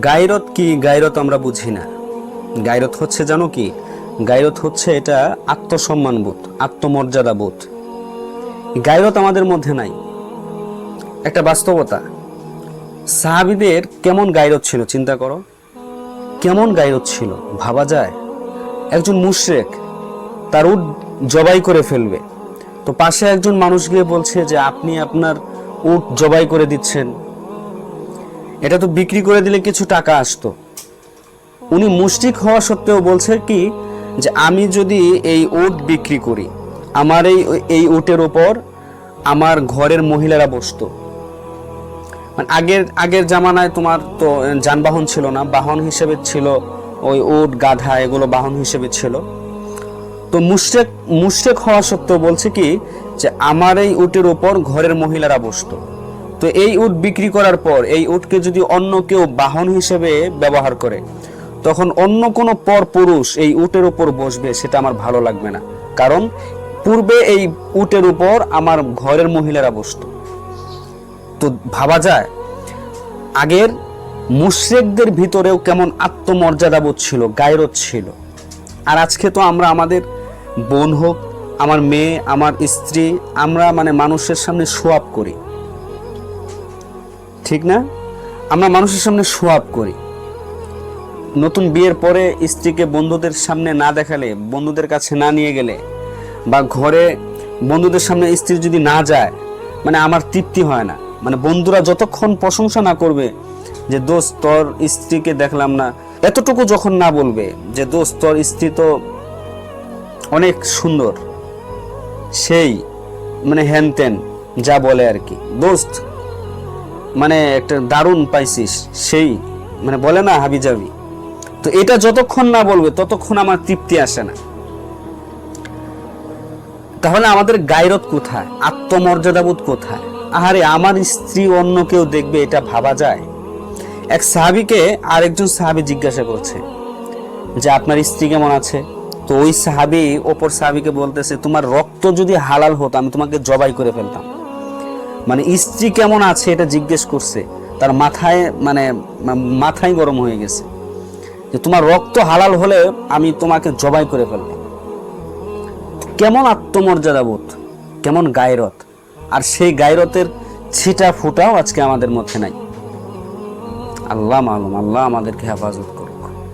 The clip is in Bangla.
গায়রত কি গায়রত আমরা বুঝি না। গায়রত হচ্ছে জানো কি? গায়রত হচ্ছে এটা আত্মসম্মানবোধ আত্মমর্যাদাবোধ গায়রত আমাদের মধ্যে নাই। একটা বাস্তবতা। সাহাবিদের কেমন গায়রত ছিল, চিন্তা করো। কেমন গায়রত ছিল, ভাবা যায়? একজন মুশরেক, তার উট জবাই করে ফেলবে। তো পাশে একজন মানুষ গিয়ে বলছে যে, আপনি আপনার উট জবাই করে দিচ্ছেন। এটা তো বিক্রি করে দিলে কিছু টাকা আসতো। উনি মুশরিক হওয়া সত্ত্বেও বলছে কি, যে আমি যদি এই উট বিক্রি করি, আমার এই এই উটের ওপর আমার ঘরের মহিলারা বসতো। মানে আগের আগের জামানায় তোমার তো যানবাহন ছিল না, বাহন হিসেবে ছিল ওই উট, গাধা, এগুলো বাহন হিসেবে ছিল। তো মুশরেক মুশরেক হওয়া সত্ত্বেও বলছে কি, যে আমার এই উটের ওপর ঘরের মহিলারা বসতো। তো এই উট বিক্রি করার পর, এই উটকে যদি অন্য কেউ বাহন হিসেবে ব্যবহার করে, তখন অন্য কোনো পর পুরুষ এই উটের উপর বসবে, সেটা আমার ভালো লাগবে না। কারণ পূর্বে এই উটের উপর আমার ঘরের মহিলারা বসতো। তো ভাবা যায়, আগের মুশরেকদের ভিতরেও কেমন আত্মমর্যাদাবোধ ছিল, গায়রত ছিল। আর আজকে তো আমরা আমাদের বোন হোক, আমার মেয়ে, আমার স্ত্রী, আমরা মানে মানুষের সামনে শোয়াপ করি। ঠিক না? আমরা মানুষের সামনে সোয়াব করি। নতুন বিয়ের পরে স্ত্রীকে বন্ধুদের সামনে না দেখালে, বন্ধুদের কাছে না নিয়ে গেলে, বা ঘরে বন্ধুদের সামনে স্ত্রী যদি না যায় মানে আমার তৃপ্তি হয় না। মানে বন্ধুরা যতক্ষণ প্রশংসা না করবে যে, দোস্ত, তোর স্ত্রীকে দেখলাম না। এতটুকু যখন না বলবে যে, দোস্ত, তোর স্ত্রী তো অনেক সুন্দর, সেই মানে হ্যান যা বলে আর কি। দোস্ত মানে একটা দারুণ পাইছিস, সেই মানে বলে না হাবি যাবি তো এটা যতক্ষণ না বলবে, ততক্ষণ আমার তৃপ্তি আসে না। তাহলে আমাদের গায়রত কোথায়? আত্মমর্যাদাবোধ কোথায়? আহারে, আমার স্ত্রী অন্য কেউ দেখবে, এটা ভাবা যায়? এক সাহাবিকে আরেকজন সাহাবি জিজ্ঞাসা করছে যে, আপনার স্ত্রী কেমন আছে? তো ওই সাহাবি, ওপর সাহাবিকে বলতেছে, তোমার রক্ত যদি হালাল হতো, আমি তোমাকে জবাই করে ফেলতাম। মানে স্ত্রী কেমন আছে এটা জিজ্ঞেস করছে। তার মাথায় মানে মাথায় গরম হয়ে গেছে। যে তোমার রক্ত হালাল হলে আমি তোমাকে জবাই করে ফেলব। কেমন আত্মমর্যাদাবোধ কেমন গায়রত আর সেই গায়রতের ছিটা ফুটাও আজকে আমাদের মধ্যে নাই। আল্লাহ মালুম, আল্লাহ আমাদেরকে হেফাজত।